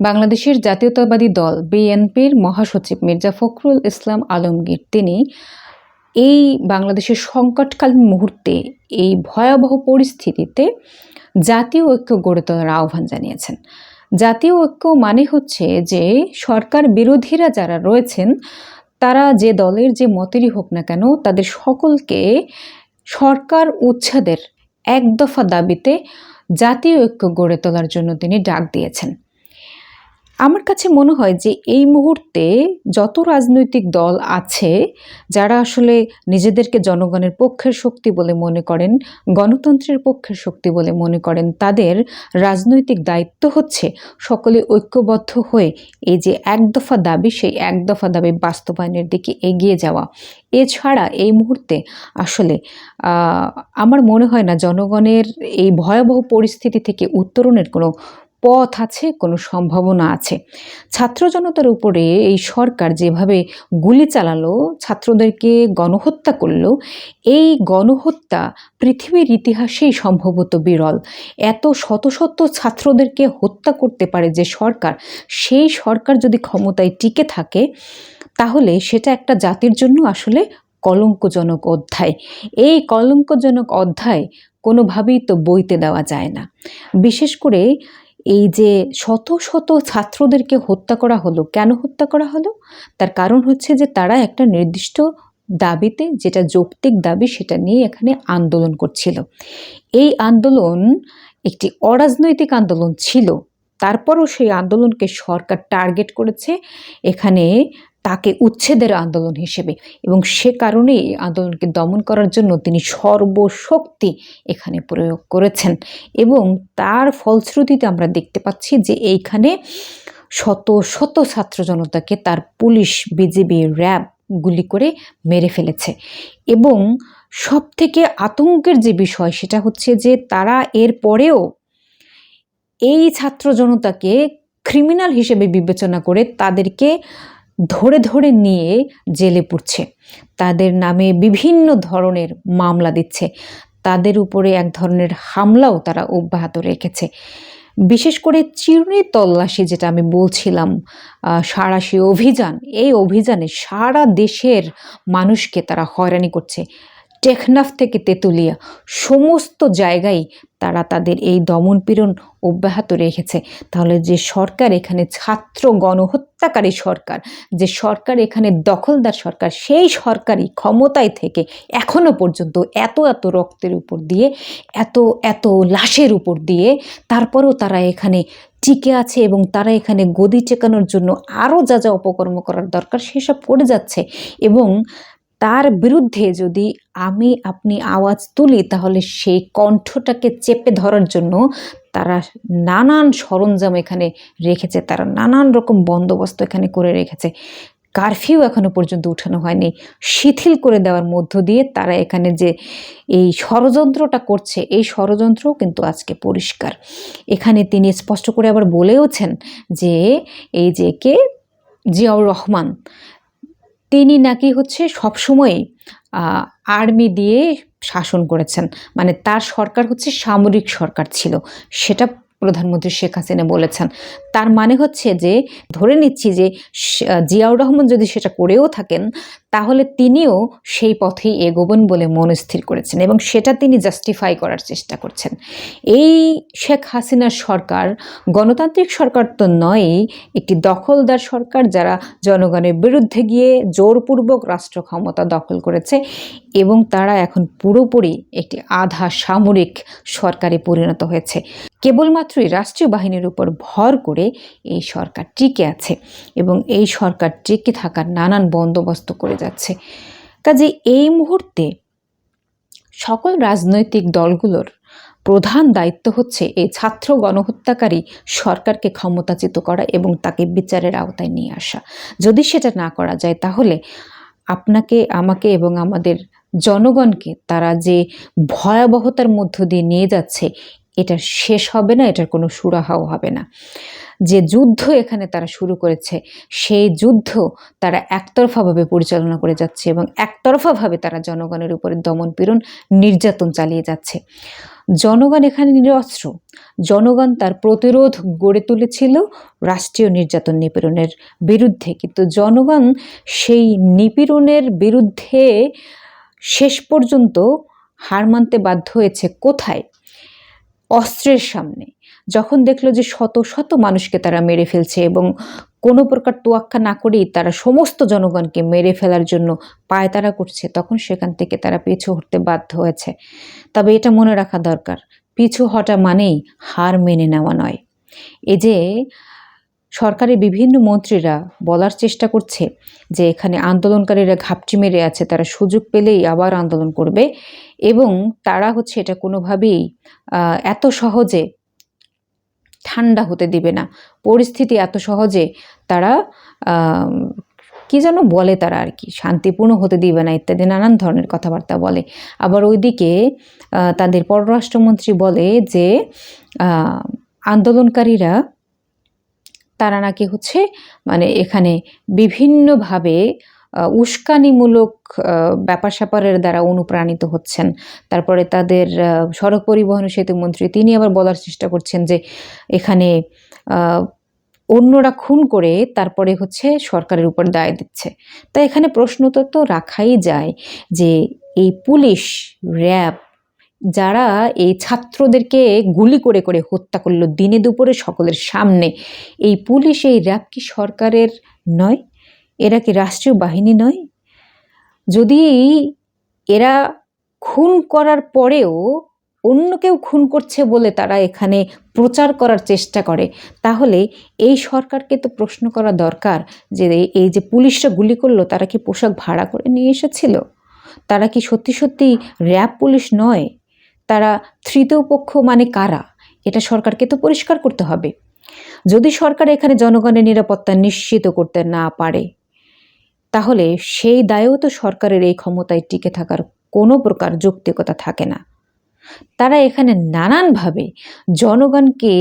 বাংলাদেশের জাতীয়তাবাদী দল বিএনপির মহাসচিব মির্জা ফখরুল ইসলাম আলমগীর। তিনি এই বাংলাদেশের সংকটকালীন মুহূর্তে এই ভয়াবহ পরিস্থিতিতে জাতীয় ঐক্য গড়ে তোলার আহ্বান জানিয়েছেন। জাতীয় ঐক্য মানে হচ্ছে যে সরকার বিরোধীরা যারা রয়েছেন, তারা যে দলের যে মতেরই হোক না কেন, তাদের সকলকে সরকার উচ্ছেদের এক দফা দাবিতে জাতীয় ঐক্য গড়ে তোলার জন্য তিনি ডাক দিয়েছেন। আমার কাছে মনে হয় যে এই মুহূর্তে যত রাজনৈতিক দল আছে, যারা আসলে নিজেদেরকে জনগণের পক্ষের শক্তি বলে মনে করেন, গণতন্ত্রের পক্ষের শক্তি বলে মনে করেন, তাদের রাজনৈতিক দায়িত্ব হচ্ছে সকলে ঐক্যবদ্ধ হয়ে এই যে এক দফা দাবি, সেই এক দফা দাবি বাস্তবায়নের দিকে এগিয়ে যাওয়া। এছাড়া এই মুহূর্তে আসলে আমার মনে হয় না জনগণের এই ভয়াবহ পরিস্থিতি থেকে উত্তরণের কোনো পথ আছে, কোনো সম্ভাবনা আছে। ছাত্র জনতার উপরে এই সরকার যেভাবে গুলি চালালো, ছাত্রদেরকে গণহত্যা করল, এই গণহত্যা পৃথিবীর ইতিহাসেই সম্ভবত বিরল। এত শত শত ছাত্রদেরকে হত্যা করতে পারে যে সরকার, সেই সরকার যদি ক্ষমতায় টিকে থাকে, তাহলে সেটা একটা জাতির জন্য আসলে কলঙ্কজনক অধ্যায়। এই কলঙ্কজনক অধ্যায় কোনোভাবেই তো বইতে দেওয়া যায় না। বিশেষ করে এই যে শত শত ছাত্রদেরকে হত্যা করা হলো, কেন হত্যা করা হলো? তার কারণ হচ্ছে যে তারা একটা নির্দিষ্ট দাবিতে, যেটা যৌক্তিক দাবি, সেটা নিয়ে এখানে আন্দোলন করছিল। এই আন্দোলন একটি অরাজনৈতিক আন্দোলন ছিল। তারপরও সেই আন্দোলনকে সরকার টার্গেট করেছে। এখানে তাকে উচ্ছেদের আন্দোলন হিসেবে এবং সে কারণে আন্দোলনকে দমন করার জন্য তিনি সর্বশক্তি এখানে প্রয়োগ করেছেন। এবং তার ফলশ্রুতিতে আমরা দেখতে পাচ্ছি যে এইখানে শত শত ছাত্র জনতাকে তার পুলিশ, বিজিবি র্যাব গুলি করে মেরে ফেলেছে। এবং সব থেকে আতঙ্কের যে বিষয় সেটা হচ্ছে যে তারা এর পরেও এই ছাত্র জনতাকে ক্রিমিনাল হিসেবে বিবেচনা করে তাদেরকে ধরে ধরে নিয়ে জেলে পড়ছে। তাদের নামে বিভিন্ন ধরনের মামলা দিচ্ছে। তাদের উপরে এক ধরনের হামলাও তারা অব্যাহত রেখেছে। বিশেষ করে চিরুনি তল্লাশি যেটা আমি বলছিলাম সারাশি অভিযান, এই অভিযানে সারা দেশের মানুষকে তারা হয়রানি করছে। টেকনাফ থেকে তেঁতুলিয়া, সমস্ত জায়গায় তারা তাদের এই দমনপীড়ন অব্যাহত রেখেছে। তাহলে যে সরকার এখানে ছাত্র গণহত্যাকারী সরকার, যে সরকার এখানে দখলদার সরকার, সেই সরকারই ক্ষমতায় থেকে এখনও পর্যন্ত এত এত রক্তের উপর দিয়ে, এত এত লাশের উপর দিয়ে তারপরেও তারা এখানে টিকে আছে এবং তারা এখানে গদি চেকানোর জন্য আরও যা যা অপকর্ম করার দরকার সেসব করে যাচ্ছে। এবং তার বিরুদ্ধে যদি আমি আপনি আওয়াজ তুলি, তাহলে সেই কণ্ঠটাকে চেপে ধরার জন্য তারা নানান সরঞ্জাম এখানে রেখেছে, তারা নানান রকম বন্দোবস্ত এখানে করে রেখেছে। কারফিউ এখনও পর্যন্ত উঠানো হয়নি। শিথিল করে দেওয়ার মধ্য দিয়ে তারা এখানে যে এই ষড়যন্ত্রটা করছে, এই ষড়যন্ত্রও কিন্তু আজকে পরিষ্কার। এখানে তিনি স্পষ্ট করে আবার বলেওছেন যে, এই যে কে? জিয়াউর রহমান। তিনি নাকি হচ্ছে সবসময় আর্মি দিয়ে শাসন করেছেন। মানে তার সরকার হচ্ছে সামরিক সরকার ছিল। সেটা প্রধানমন্ত্রী শেখ হাসিনা বলেছেন। তার মানে হচ্ছে যে, ধরে নিচ্ছি যে জিয়াউর রহমান যদি সেটা করেও থাকেন তাহলে তিনিও সেই পথেই এগোবেন বলে মনস্থির করেছেন এবং সেটা তিনি জাস্টিফাই করার চেষ্টা করছেন। এই শেখ হাসিনার সরকার গণতান্ত্রিক সরকার তো নয়ই, একটি দখলদার সরকার যারা জনগণের বিরুদ্ধে গিয়ে জোরপূর্বক রাষ্ট্র ক্ষমতা দখল করেছে এবং তারা এখন পুরোপুরি একটি আধা সামরিক সরকারে পরিণত হয়েছে। কেবলমাত্রই রাষ্ট্রীয় বাহিনীর উপর ভর করে এই সরকার টিকে আছে এবং এই সরকার টিকে থাকার নানান বন্দোবস্ত করে যাচ্ছে। কাজে এই মুহূর্তে সকল রাজনৈতিক দলগুলোর প্রধান দায়িত্ব হচ্ছে এই ছাত্র গণহত্যাকারী সরকারকে ক্ষমতাচিত করা এবং তাকে বিচারের আওতায় নিয়ে আসা। যদি সেটা না করা যায়, তাহলে আপনাকে, আমাকে এবং আমাদের জনগণকে তারা যে ভয়াবহতার মধ্য দিয়ে নিয়ে যাচ্ছে এটা শেষ হবে না, এটার কোনো সুরাহাও হবে না। যে যুদ্ধ এখানে তারা শুরু করেছে, সেই যুদ্ধ তারা একতরফাভাবে পরিচালনা করে যাচ্ছে এবং একতরফাভাবে তারা জনগণের উপরে দমন পীড়ন নির্যাতন চালিয়ে যাচ্ছে। জনগণ এখানে নিরস্ত্র। জনগণ তার প্রতিরোধ গড়ে তুলেছিল রাষ্ট্রীয় নির্যাতন নিপীড়নের বিরুদ্ধে। কিন্তু জনগণ সেই নিপীড়নের বিরুদ্ধে শেষ পর্যন্ত হার মানতে বাধ্য হয়েছে কোথায়? অস্ত্রের সামনে। যখন দেখল যে শত শত মানুষকে তারা মেরে ফেলছে এবং কোনো প্রকার তোয়াক্কা না করেই তারা সমস্ত জনগণকে মেরে ফেলার জন্য পায়তারা করছে, তখন সেখান থেকে তারা পিছু হটতে বাধ্য হয়েছে। তবে এটা মনে রাখা দরকার, পিছু হটা মানেই হার মেনে নেওয়া নয়। এই যে সরকারের বিভিন্ন মন্ত্রীরা বলার চেষ্টা করছে যে এখানে আন্দোলনকারীরা ঘাপটি মেরে আছে, তারা সুযোগ পেলেই আবার আন্দোলন করবে এবং তারা হচ্ছে এটা কোনোভাবেই এত সহজে ঠান্ডা হতে দিবে না। পরিস্থিতি এত সহজে তারা কি যেন বলে তারা আর কি, শান্তিপূর্ণ হতে দিবে না, ইত্যাদি, নানান ধরনের কথাবার্তা বলে। আবার ওইদিকে তাদের পররাষ্ট্রমন্ত্রী বলে যে আন্দোলনকারীরা তারা নাকি হচ্ছে মানে এখানে বিভিন্নভাবে উস্কানিমূলক ব্যাপার স্যাপারের দ্বারা অনুপ্রাণিত হচ্ছেন। তারপরে তাদের সড়ক পরিবহন সেতু মন্ত্রী তিনি আবার বলার চেষ্টা করছেন যে এখানে অন্যরা খুন করে তারপরে হচ্ছে সরকারের উপর দায় দিচ্ছে। তা এখানে প্রশ্ন তো রাখাই যায় যে এই পুলিশ, র্যাব যারা এই ছাত্রদেরকে গুলি করে করে হত্যা করল দিনে দুপুরে সকলের সামনে, এই পুলিশ, এই র্যাব কি সরকারের নয়? এরা কি রাষ্ট্রীয় বাহিনী নয়? যদি এরা খুন করার পরেও অন্য কেউ খুন করছে বলে তারা এখানে প্রচার করার চেষ্টা করে, তাহলে এই সরকারকে তো প্রশ্ন করা দরকার যে এই যে পুলিশরা গুলি করল, তারা কি পোশাক ভাড়া করে নিয়ে এসেছিল? তারা কি সত্যি সত্যি র্যাব পুলিশ নয়? তারা তৃতীয় পক্ষ মানে কারা? এটা সরকারকে তো পরিষ্কার করতে হবে। যদি সরকার এখানে জনগণের নিরাপত্তা নিশ্চিত করতে না পারে তাহলে সেই দায়েও তো সরকারের এই ক্ষমতায় টিকে থাকার কোনো প্রকার যৌক্তিকতা থাকে না। তারা এখানে নানানভাবে জনগণকে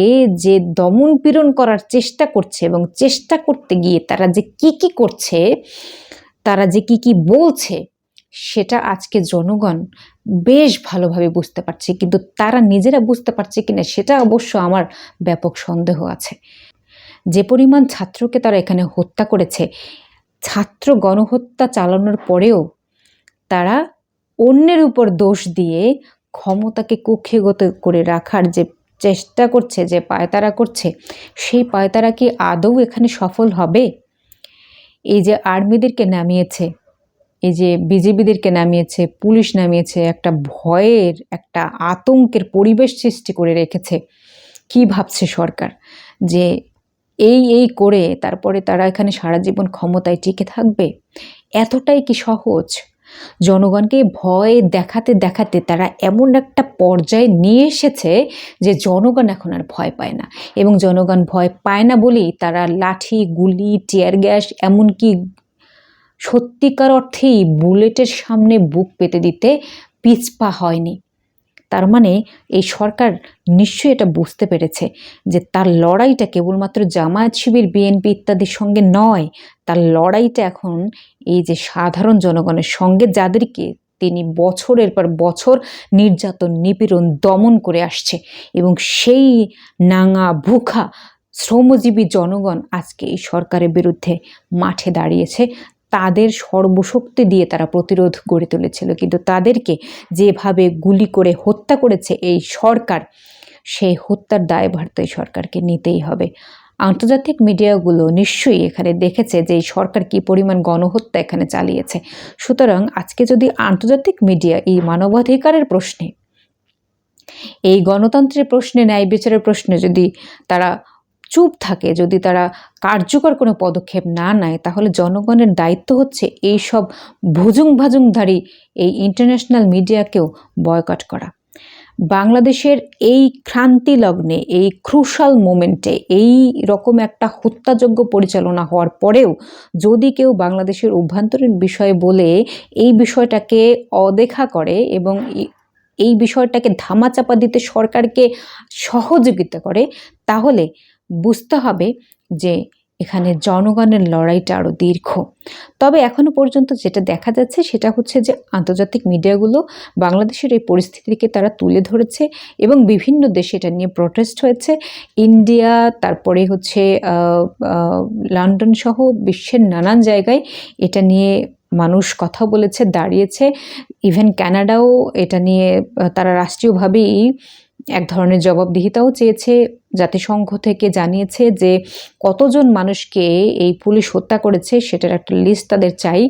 যে দমন পীড়ন করার চেষ্টা করছে এবং চেষ্টা করতে গিয়ে তারা যে কি কি করছে, তারা যে কি কি বলছে, সেটা আজকে জনগণ বেশ ভালোভাবে বুঝতে পারছে, কিন্তু তারা নিজেরা বুঝতে পারছে কিনা সেটা অবশ্য আমার ব্যাপক সন্দেহ আছে। যে পরিমাণ ছাত্রকে তারা এখানে হত্যা করেছে ছাত্র গণহত্যা চালানোর পরেও তারা অন্যের উপর দোষ দিয়ে ক্ষমতাকে কুক্ষিগত করে রাখার যে চেষ্টা করছে, যে পায়তারা করছে, সেই পায়তারা কি আদৌ এখানে সফল হবে? এই যে আর্মিদেরকে নামিয়েছে, এই যে বিজেপিদেরকে নামিয়েছে, পুলিশ নামিয়েছে, একটা ভয়ের, একটা আতঙ্কের পরিবেশ সৃষ্টি করে রেখেছে, কি ভাবছে সরকার? যে এই এই করে তারপরে তারা এখানে সারা জীবন ক্ষমতায় টিকে থাকবে? এতটাই কি সহজ? জনগণকে ভয় দেখাতে দেখাতে তারা এমন একটা পর্যায়ে নিয়ে এসেছে যে জনগণ এখন আর ভয় পায় না। এবং জনগণ ভয় পায় না বলেই তারা লাঠি, গুলি, টিয়ার গ্যাস, এমনকি সত্যিকার অর্থেই বুলেটের সামনে বুক পেতে দিতে পিছপা হয়নি। তার মানে এই সরকার নিশ্চয়ই এটা বুঝতে পেরেছে যে তার লড়াইটা কেবলমাত্র জামায়াত শিবির, বিএনপি ইত্যাদির সঙ্গে নয়, তার লড়াইটা এখন এই যে সাধারণ জনগণের সঙ্গে যাদেরকে তিনি বছরের পর বছর নির্যাতন, নিপীড়ন দমন করে আসছে এবং সেই নাঙা, ভুখা, শ্রমজীবী জনগণ আজকে এই সরকারের বিরুদ্ধে মাঠে দাঁড়িয়েছে। তাদের সর্বশক্তি দিয়ে তারা প্রতিরোধ গড়ে তুলেছিল। কিন্তু তাদেরকে যেভাবে গুলি করে হত্যা করেছে এই সরকার সেই হত্যার দায়ভার তো এই সরকারকে নিতেই হবে। আন্তর্জাতিক মিডিয়াগুলো নিশ্চয়ই এখানে দেখেছে যে এই সরকার কি পরিমাণ গণহত্যা এখানে চালিয়েছে। সুতরাং আজকে যদি আন্তর্জাতিক মিডিয়া এই মানবাধিকারের প্রশ্নে, এই গণতন্ত্রের প্রশ্নে, ন্যায় বিচারের প্রশ্নে যদি তারা চুপ থাকে। যদি তারা কার্যকর কোনো পদক্ষেপ না নেয়, তাহলে জনগণের দায়িত্ব হচ্ছে এই সব ভুজুং ভাজুংধারী এই ইন্টারন্যাশনাল মিডিয়াকেও বয়কট করা। বাংলাদেশের এই ক্রান্তি লগ্নে, এই ক্রুশাল মোমেন্টে এই রকম একটা হত্যাযোগ্য পরিচালনা হওয়ার পরেও যদি কেউ বাংলাদেশের অভ্যন্তরীণ বিষয় বলে এই বিষয়টাকে অদেখা করে এবং এই বিষয়টাকে ধামাচাপা দিতে সরকারকে সহযোগিতা করে তাহলে বুঝতে হবে যে এখানে জনগণের লড়াইটা আরও দীর্ঘ। তবে এখনও পর্যন্ত যেটা দেখা যাচ্ছে সেটা হচ্ছে যে আন্তর্জাতিক মিডিয়াগুলো বাংলাদেশের এই পরিস্থিতিকে তারা তুলে ধরেছে এবং বিভিন্ন দেশে এটা নিয়ে প্রোটেস্ট হয়েছে। ইন্ডিয়া, তারপরে হচ্ছে লন্ডন সহ বিশ্বের নানান জায়গায় এটা নিয়ে মানুষ কথা বলেছে, দাঁড়িয়েছে। ইভেন কানাডাও এটা নিয়ে তারা রাষ্ট্রীয়ভাবেই এক ধরনের জবাবদিহিতাও চেয়েছে, জাতিসংঘ থেকে জানিয়েছে যে কতজন মানুষকে এই পুলিশ হত্যা করেছে সেটার একটা লিস্ট তাদের চাই।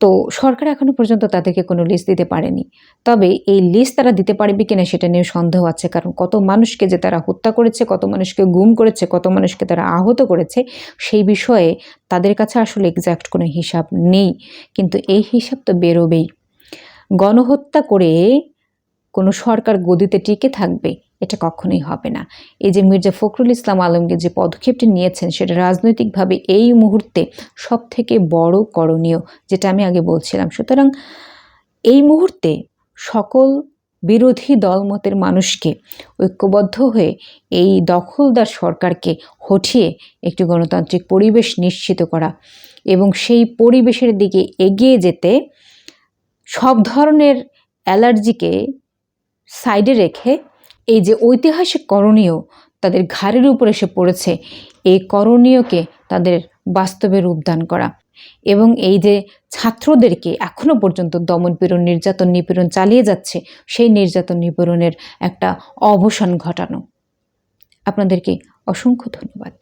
তো সরকার এখনও পর্যন্ত তাদেরকে কোনো লিস্ট দিতে পারেনি। তবে এই লিস্ট তারা দিতে পারবে কিনা সেটা নিয়ে সন্দেহ আছে, কারণ কত মানুষকে যে তারা হত্যা করেছে, কত মানুষকে গুম করেছে, কত মানুষকে তারা আহত করেছে, সেই বিষয়ে তাদের কাছে আসলে এক্স্যাক্ট কোনো হিসাব নেই। কিন্তু এই হিসাব তো বেরোবেই। গণহত্যা করে কোনো সরকার গদিতে টিকে থাকবে, এটা কখনোই হবে না। এই যে মির্জা ফখরুল ইসলাম আলমগীর যে পদক্ষেপটি নিয়েছেন, সেটা রাজনৈতিকভাবে এই মুহূর্তে সব থেকে বড় করণীয়, যেটা আমি আগে বলছিলাম। সুতরাং এই মুহূর্তে সকল বিরোধী দলমতের মানুষকে ঐক্যবদ্ধ হয়ে এই দখলদার সরকারকে হঠিয়ে একটি গণতান্ত্রিক পরিবেশ নিশ্চিত করা এবং সেই পরিবেশের দিকে এগিয়ে যেতে সব ধরনের অ্যালার্জিকে সাইডে রেখে এই যে ঐতিহাসিক করণীয় তাদের ঘাড়ের উপর এসে পড়েছে, এই করণীয়কে তাদের বাস্তবে রূপদান করা। এবং এই যে ছাত্রদেরকে এখনও পর্যন্ত দমন পীড়ন, নির্যাতন, নিপীড়ন চালিয়ে যাচ্ছে, সেই নির্যাতন, নিপীড়নের একটা অবসান ঘটানো। আপনাদেরকে অসংখ্য ধন্যবাদ।